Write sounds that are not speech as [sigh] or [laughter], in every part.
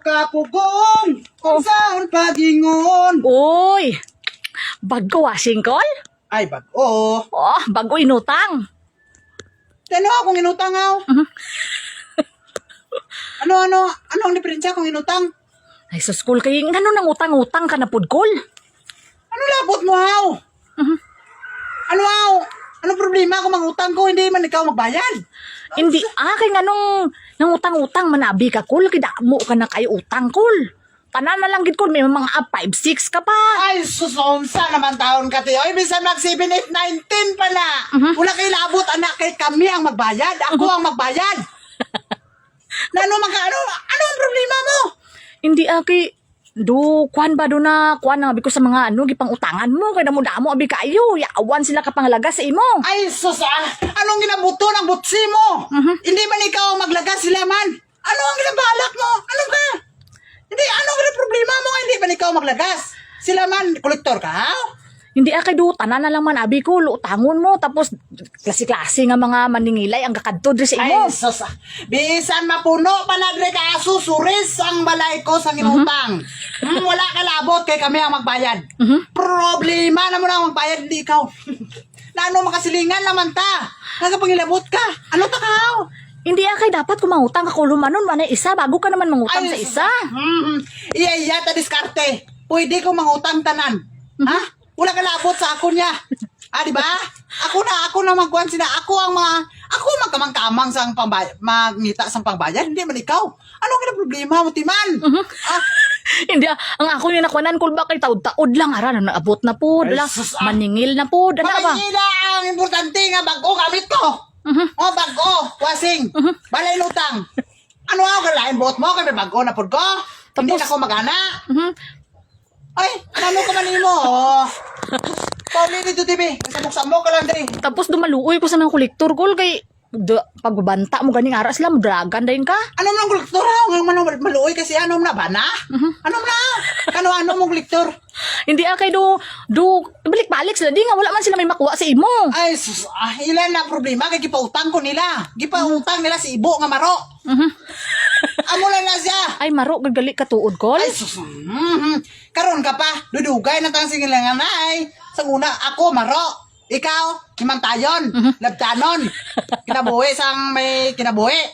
Kapugong, kung saan pagingon. Uy! Bago washing call? Ay, bag-o. Oh, bago inutang. Tano akong inutang aw. [laughs] ano, ano, ano ang diferensya kung inutang? Ay, sa school kay ngano nang utang-utang ka na pudkol? Ano labot mo, aw? Mhm. Ano, aw? Anong problema kung mangutang ko, hindi man ikaw magbayad? Hindi, ah, kay nganong nang utang-utang manabi ka kul, kay damo ka na kay utang kul. Tanan na lang gid kul, may mga 5, 6 ka pa. Ay, susonsa naman taon ka, tiyo. Ay, bisan mag 7, 8, 19 pala. Mhm. Wala kay labot, anak, kay kami ang magbayad. Ako ang magbayad. [laughs] na ano, maka, ano, ano ang problema mo? Hindi, ah, kay do kwan ba do na kwan na abi ko sa mga ano gipang utangan mo kay damo-damo abi kayo yawan sila kapanglaga sa imo Ay, sus, ah, anong ginabuto ng butsi mo? Hindi man ikaw ang maglagas sila man. Ano ang ginabalak mo? Ano ka? Hindi, anong gina problema mo hindi man ikaw maglagas? Sila man, kolektor ka, ha? hindi ah kay do tanan na lang man abi ko utangon mo tapos klase-klase nga mga maningilay ang kakadto diri sa imo Ay, sus, ah. bisan mapuno pa na dre ka susuris ang balay ko sa inutang. Hmm, wala ka labot kay kami ang magbayad. Problema na mo na ang magbayad, hindi ikaw. na ano makasilingan naman ta? Nagapangilabot ka. Ano ta ka? hindi ah kay dapat kung mangutang ka kulumanon man isa bago ka naman mangutang sa isa Hmm, iya, iya, ta diskarte. Pwede ko mangutang tanan. Ha? Wala ka labot sa ako niya. Ah, di ba? Ako na, ako na magkuhan sila. Ako ang mga, ako magkamang-kamang sa pangbayad, magnita sa pangbayad. Hindi man ikaw. Ano ang problema mo, Timan? Ah, hindi ang ako yung nakwanan kul ba kay taud-taud lang ara na naabot na po dala sus, ah. maningil na po dala ba Manila ang importante nga bago gamit ko. Mhm. O bago, wasing, balay lutang. Ano ako kalain buot mo kay may bago na pud ko? Hindi na ako magana. Mhm. Ay, ano ka man mo? Oh. [laughs] Pauli dito TV. Kasabok mo ka lang diri. tapos dumaluoy ko sa mga kolektor kul kay da, pagbabanta mo ganing aras lang dragan dayon ka Ano man ang? Ngayon man ang maluoy kasi ano na ba na? Ano na? Ano ano mong kolektor? hindi ah kay do do balik-balik sila di nga wala man sila may makuha sa imo Ay, sus, ah, ilan na problema kay gipautang ko nila. Gipautang nila si Ibo nga maro. Mhm. Amo lang na siya. ay maro gagali ka tuod kol Ay, sus, mhm. Karon ka pa, dudugay na tang singilangan ay. Sa una, ako, maro. Ikaw, himantayon, labtanon. Kinabuhi sang may kinabuhi.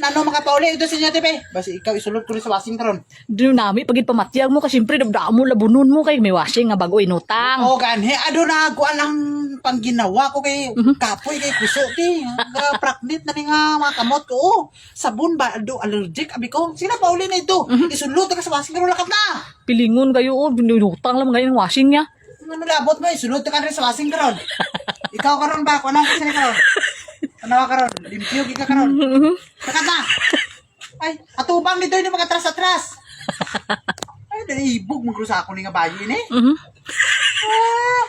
Nano makapauli ito sa inyo, tipe? Basi ikaw isulod ko rin sa wasing karon. do nami pagit pamatyag mo kasi syempre dabdamo labunon mo kay may washing nga bago inutang O ganhe, ado na ako ang pangginawa ko kay kapoy kay kuso ti. Nga praknit na nga mga kamot ko. Oh, sabon ba ado allergic abi ko. Sina pa uli na ito. Isulod ka sa wasing karon lakat na. pilingon kayo oh inutang lang ngayon ang washing niya Ano labot mo, isunod ka rin sa wasing karon. Ikaw karon ba? Kung anong kasi karon? Ano ka karon? Limpyo ka karon. Sakat na. Ay, atubang dito yung makatras-atras. Ay, dahil ibog mo sa ako ni nga bayi ni. Mhm. Ah,